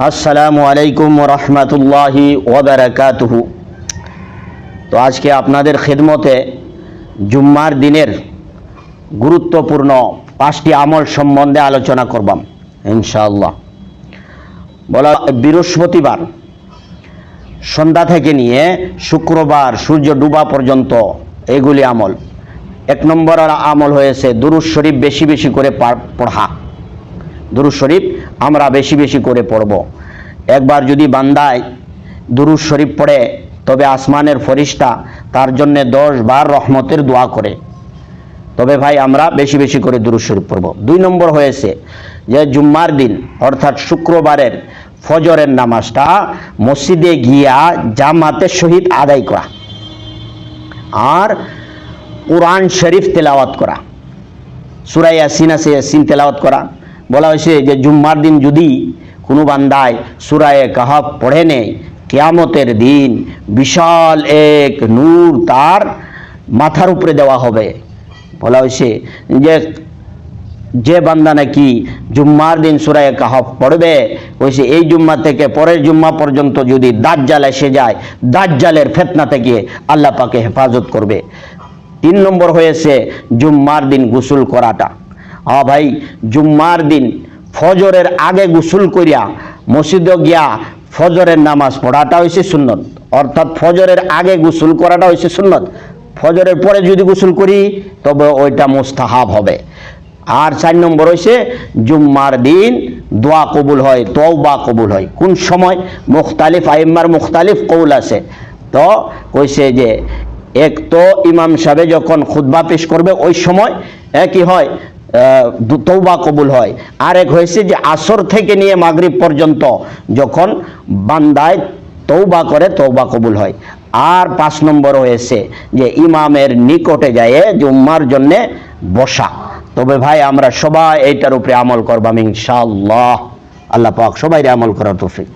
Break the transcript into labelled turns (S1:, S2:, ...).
S1: আসসালামু আলাইকুম রহমতুল্লাহি ওবরাকাতুহু তো আজকে আপনাদের খেদমতে জুম্মার দিনের গুরুত্বপূর্ণ পাঁচটি আমল সম্বন্ধে আলোচনা করবাম, ইনশাআল্লাহ। বলা বৃহস্পতিবার, সন্ধ্যা থেকে নিয়ে শুক্রবার সূর্য ডুবা পর্যন্ত এগুলি আমল। এক নম্বর আমল হয়েছে দুরুজ শরীফ বেশি বেশি করে পড়া। দুরুজ শরীফ আমরা বেশি বেশি করে পড়ব। একবার যদি বান্দায় দুরুজ শরীফ পড়ে, তবে আসমানের ফরিস্তা তার জন্য দশ বার রহমতের দোয়া করে। তবে ভাই, আমরা বেশি বেশি করে দুরুজ শরীফ পড়ব। দুই নম্বর হয়েছে যে জুম্মার দিন, অর্থাৎ শুক্রবারের ফজরের নামাজটা মসজিদে গিয়া জামাতের সহিত আদায় করা। আর কোরআন শরীফ তেলাওয়াত করা। সুরাই ইয়াসিন ইয়াসিন তেলাওয়াত করা। বলা হয়েছে যে জুম্মার দিন যদি কোনো বান্দায় সুরায়ে কাহাব পড়ে নেয়, কেয়ামতের দিন বিশাল এক নূর তার মাথার উপরে দেওয়া হবে। বলা হয়েছে যে যে বান্দা নাকি জুম্মার দিন সুরায় কাহাব পড়বে হয়েছে এই জুম্মা থেকে পরের জুম্মা পর্যন্ত যদি দাজ্জাল এসে যায়, দাজ্জালের ফেতনা থেকে আল্লাহ পাকে হেফাজত করবে। তিন নম্বর হয়েছে জুম্মার দিন গোসল করাটা। আ ভাই, জুম্মার দিন ফজরের আগে গোসল করিয়া মসজিদে গিয়া ফজরের নামাজ পড়াটা হয়েছে সুন্নত। অর্থাৎ ফজরের আগে গোসল করাটা হয়েছে সুন্নত। ফজরের পরে যদি গোসল করি, তবে ওইটা মোস্তাহাব হবে। আর চার নম্বর হয়েছে জুম্মার দিন দোয়া কবুল হয়, তওবা কবুল হয়। কোন সময়? মুখতালিফ আইম্মার মুখতালিফ কৌল আছে। তো কইছে যে, এক তো ইমাম সাহেব যখন খুতবা পেশ করবে, ওই সময় একই হয় তৌবা কবুল হয়। আর এক হয়েছে যে আসর থেকে নিয়ে মাগরিব পর্যন্ত যখন বান্দায় তৌবা করে তৌবা কবুল হয়। আর পাঁচ নম্বর হয়েছে যে ইমামের নিকটে যায় জুম্মার জন্যে বসা। তবে ভাই, আমরা সবাই এইটার উপরে আমল করবাম ইনশাআল্লাহ। আল্লাহ পাক সবাই আমল করার তৌফিক।